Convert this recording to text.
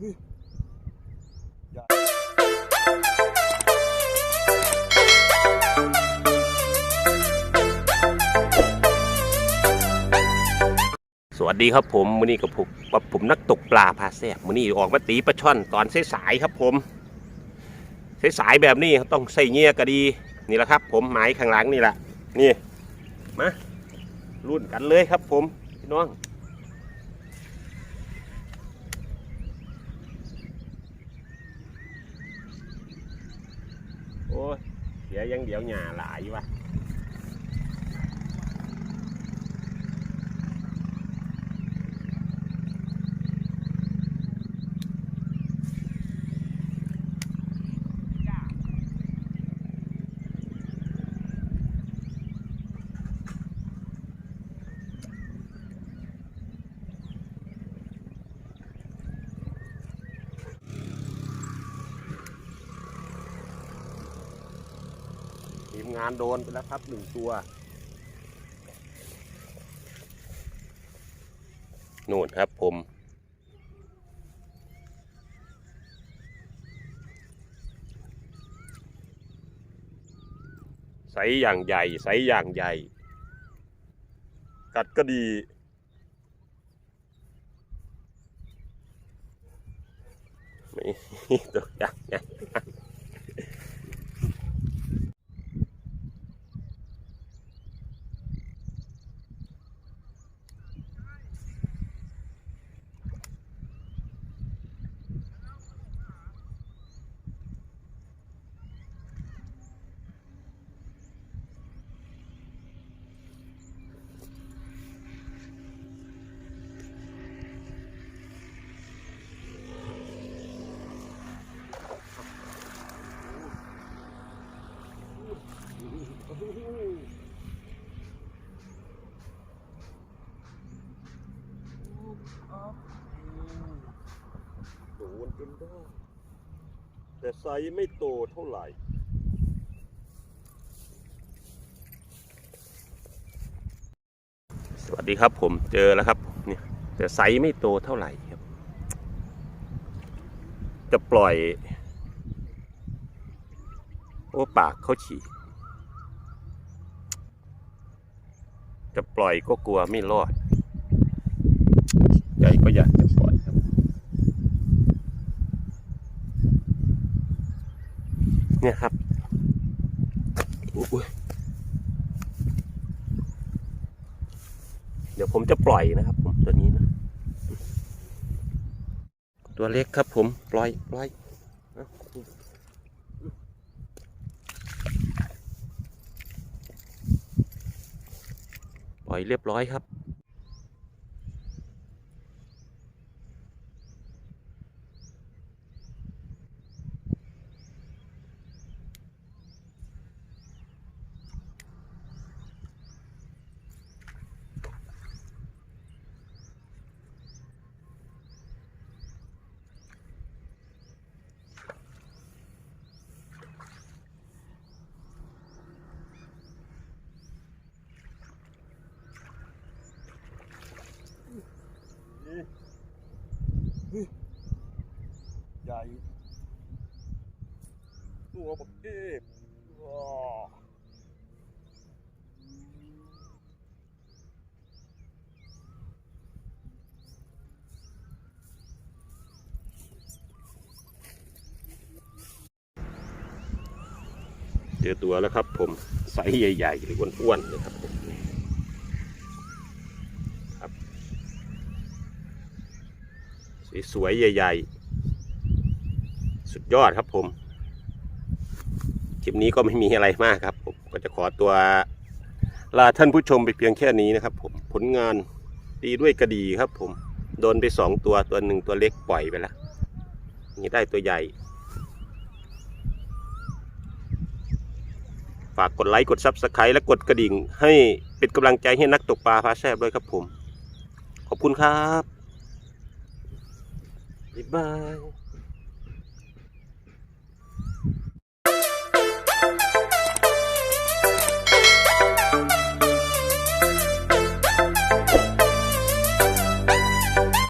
สวัสดีครับผมมือนี้กับผมผมนักตกปลาพาแซบมือนี้ออกมาตีปลาช่อนตอนเสายครับผมเสายแบบนี้ต้องใส่เงี้ยก็ดีนี่แหละครับ ผมหมายข้างหลังนี่แหละนี่มารุ่นกันเลยครับผมพี่น้อง โอ้ยเดี๋ยวยังเดี๋ยวหย่าหลายวะ ที มงานโดนไปแล้วครับหนึ่งตัวนู่นครับผมไซส์อย่างใหญ่ไซส์อย่างใหญ่ กัดก็ดีไม่ตัวอย่างใหญ่ โดนจนได้ แต่ไซส์ไม่โตเท่าไหร่สวัสดีครับผมเจอแล้วครับเนี่ยแต่ไซส์ไม่โตเท่าไหร่ครับ จะปล่อย โอ้ปากเขาฉี่ จะปล่อยก็กลัวไม่รอด ใจก็อยากจะปล่อยครับ เนี่ยครับเดี๋ยวผมจะปล่อยนะครับ ผมตัวนี้นะ ตัวเล็กครับผม ปล่อย ปล่อยเอาปล่อย เรียบร้อยครับ ใหญ่ตัวแบักเอกว้าเจอตัวแล้วครับผมไซส์ใหญ่ๆหรืออ้วนๆเลยครับผม สวยๆ ใหญ่ ๆ สุดยอดครับผม คลิปนี้ก็ไม่มีอะไรมากครับ ผมก็จะขอตัวลาท่านผู้ชมไปเพียงแค่นี้นะครับ ผมผลงานตีด้วยกระดีครับ ผมโดนไปสองตัวตัวหนึ่งตัวเล็กปล่อยไปแล้วนี่ได้ตัวใหญ่ ฝากกดไลค์กดซับสไครต์และกดกระดิ่ง ให้เป็นกำลังใจให้นักตกปลาพาแซบด้วยครับผม ขอบคุณครับ Goodbye.